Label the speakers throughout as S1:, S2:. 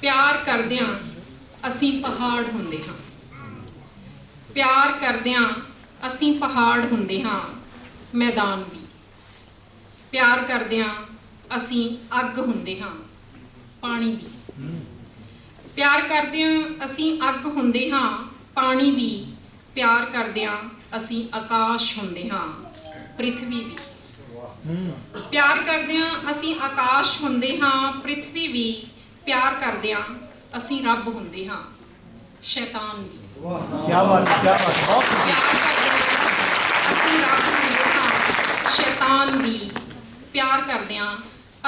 S1: ਪਿਆਰ ਕਰਦਿਆਂ ਅਸੀਂ ਪਹਾੜ ਹੁੰਦੇ ਹਾਂ। ਪਿਆਰ ਕਰਦਿਆਂ ਅਸੀਂ ਪਹਾੜ ਹੁੰਦੇ ਹਾਂ ਮੈਦਾਨ ਵੀ। ਪਿਆਰ ਕਰਦਿਆਂ ਅਸੀਂ ਅੱਗ ਹੁੰਦੇ ਹਾਂ ਪਾਣੀ ਵੀ। ਪਿਆਰ ਕਰਦਿਆਂ ਅਸੀਂ ਅੱਗ ਹੁੰਦੇ ਹਾਂ ਪਾਣੀ ਵੀ। ਪਿਆਰ ਕਰਦਿਆਂ ਅਸੀਂ ਆਕਾਸ਼ ਹੁੰਦੇ ਹਾਂ ਪ੍ਰithvi ਵੀ। ਪਿਆਰ ਕਰਦਿਆਂ ਅਸੀਂ ਆਕਾਸ਼ ਹੁੰਦੇ ਹਾਂ ਪ੍ਰithvi ਵੀ। ਪਿਆਰ ਕਰਦੇ ਹਾਂ ਅਸੀਂ ਰੱਬ ਹੁੰਦੇ ਹਾਂ। ਸ਼ੈਤਾਨ ਵੀ। ਸ਼ੈਤਾਨ ਵੀ। ਪਿਆਰ ਕਰਦੇ ਹਾਂ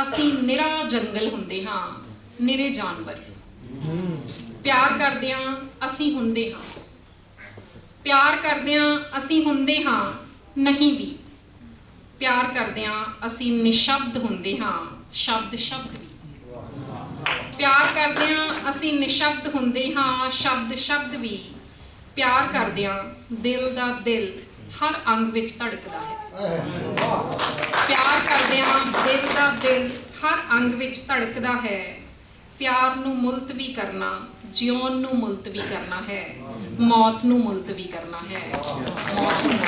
S1: ਅਸੀਂ ਨਿਰਾ ਜੰਗਲ ਹੁੰਦੇ ਹਾਂ ਨਿਰੇ ਜਾਨਵਰ। ਪਿਆਰ ਕਰਦੇ ਹਾਂ ਅਸੀਂ ਹੁੰਦੇ ਹਾਂ। ਪਿਆਰ ਕਰਦੇ ਹਾਂ ਅਸੀਂ ਹੁੰਦੇ ਹਾਂ ਨਹੀਂ ਵੀ। ਪਿਆਰ ਕਰਦੇ ਹਾਂ ਅਸੀਂ ਨਿਸ਼ਬਦ ਹੁੰਦੇ ਹਾਂ ਸ਼ਬਦ ਸ਼ਬਦ ਵੀ। ਪਿਆਰ ਕਰਦਿਆਂ ਅਸੀਂ ਨਿਸ਼ਬਦ ਹੁੰਦੇ ਹਾਂ, ਸ਼ਬਦ ਸ਼ਬਦ ਵੀ ਪਿਆਰ ਕਰਦਿਆਂ ਦਿਲ ਦਾ ਦਿਲ ਹਰ ਅੰਗ ਵਿੱਚ ਧੜਕਦਾ ਹੈ। ਪਿਆਰ ਕਰਦਿਆਂ ਦਿਲ ਦਾ ਦਿਲ ਹਰ ਅੰਗ ਵਿੱਚ ਧੜਕਦਾ ਹੈ। ਪਿਆਰ ਨੂੰ ਮੁਲਤਵੀ ਕਰਨਾ, ਜਿਉਣ ਨੂੰ ਮੁਲਤਵੀ ਕਰਨਾ ਹੈ। ਮੌਤ ਨੂੰ ਮੁਲਤਵੀ ਕਰਨਾ ਹੈ। ਮੌਤ ਨੂੰ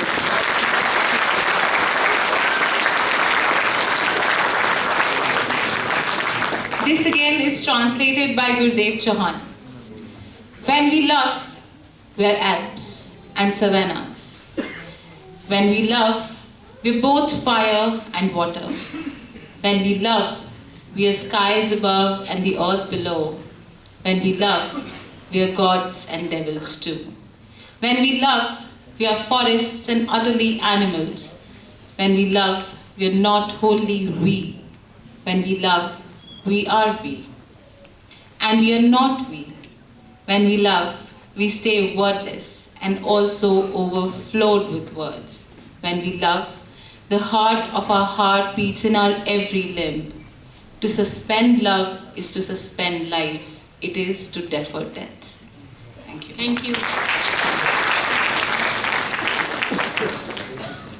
S2: This again is translated by Gurdev Chauhan. When we love, we are Alps and savannas. When we love, we're both fire and water. When we love, we are skies above and the earth below. When we love, we are gods and devils too. When we love, we are forests and utterly animals. When we love, we are not wholly we. When we love, we are we. And we are not we. When we love, we stay wordless and also overflowed with words. When we love, the heart of our heart beats in our every limb. To suspend love is to suspend life, it is to defer death. Thank you.
S1: Thank you.